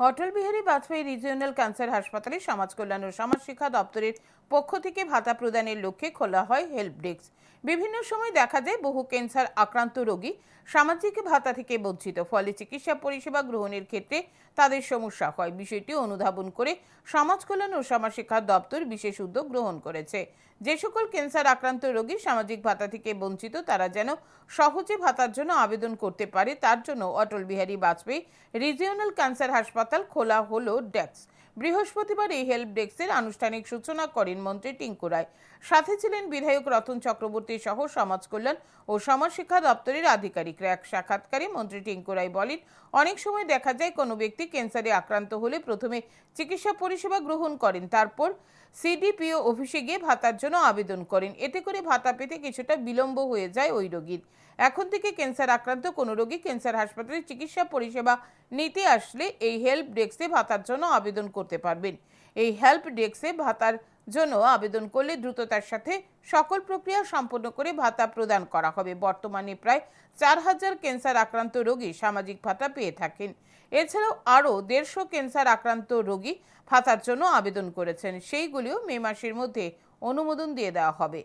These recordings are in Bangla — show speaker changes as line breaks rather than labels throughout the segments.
অটল বিহারী বাজপেয়ী রিজিওনাল ক্যান্সার হাসপাতালে সমাজ কল্যাণ ও সমাজ শিক্ষা দপ্তরের পক্ষ থেকে ভাতা প্রদানের লক্ষ্যে খোলা হয় হেল্প ডেস্ক। বিভিন্ন সময় দেখা যায় বহু ক্যান্সার আক্রান্ত রোগী সামাজিক ভাতা থেকে বঞ্চিত, ফলে চিকিৎসা পরিষেবা গ্রহণের ক্ষেত্রে তাদের সমস্যা হয়। বিষয়টি অনুধাবন করে সমাজ কল্যাণ ও সমাজ শিক্ষা দপ্তর বিশেষ উদ্যোগ গ্রহণ করেছে। যে সকল ক্যান্সার আক্রান্ত রোগী সামাজিক ভাতা থেকে বঞ্চিত, তারা যেন সহজে ভাতার জন্য আবেদন করতে পারে, তার জন্য অটল বিহারী বাজপেয়ী রিজিওনাল ক্যান্সার হাসপাতাল খোলা হলো ডেস্ক। বৃহস্পতিবার এই হেল্প ডেস্কের আনুষ্ঠানিক সূচনা করেন মন্ত্রী টিঙ্কু রায়। সাথে ছিলেন বিধায়ক রতন চক্রবর্তী সহ সমাজ কল্যাণ ও সমাজ শিক্ষা দপ্তরের আধিকারিকরা। এক সাক্ষাৎকারে মন্ত্রী টিঙ্কু রায় বলেন, অনেক সময় দেখা যায় কোনো ব্যক্তি ক্যান্সারে আক্রান্ত হলে প্রথমে চিকিৎসা পরিষেবা গ্রহণ করেন, তারপর সিডিপিও অফিসে গিয়ে ভাতার জন্য আবেদন করেন। এতে করে ভাতা পেতে কিছুটা বিলম্ব হয়ে যায় ওই রোগীর। এখন থেকে ক্যান্সার আক্রান্ত কোনো রোগী ক্যান্সার হাসপাতালে চিকিৎসা পরিষেবা নিতে আসলে এই হেল্প ডেস্কে ভাতার জন্য আবেদন করতে পারবেন। এই হেল্প ডেস্কে ভাতার জন্য আবেদন করলে দ্রুততার সাথে সকল প্রক্রিয়া সম্পন্ন করে ভাতা প্রদান করা হবে। বর্তমানে প্রায় চার হাজার ক্যান্সার আক্রান্ত রোগী সামাজিক ভাতা পেয়ে থাকেন। এছাড়াও আরও দেড়শো ক্যান্সার আক্রান্ত রোগী ভাতার জন্য আবেদন করেছেন। সেইগুলিও মে মাসের মধ্যে অনুমোদন দিয়ে দেওয়া হবে।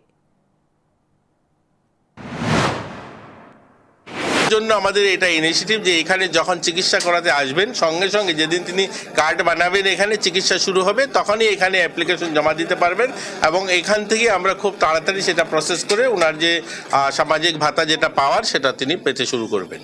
জন্য আমাদের এটা ইনিশিয়েটিভ যে এখানে যখন চিকিৎসা করাতে আসবেন, সঙ্গে সঙ্গে যেদিন তিনি কার্ড বানাবেন, এখানে চিকিৎসা শুরু হবে, তখনই এখানে অ্যাপ্লিকেশন জমা দিতে পারবেন এবং এখান থেকে আমরা খুব তাড়াতাড়ি সেটা প্রসেস করে ওনার যে সামাজিক ভাতা যেটা পাওয়ার সেটা তিনি পেতে শুরু করবেন।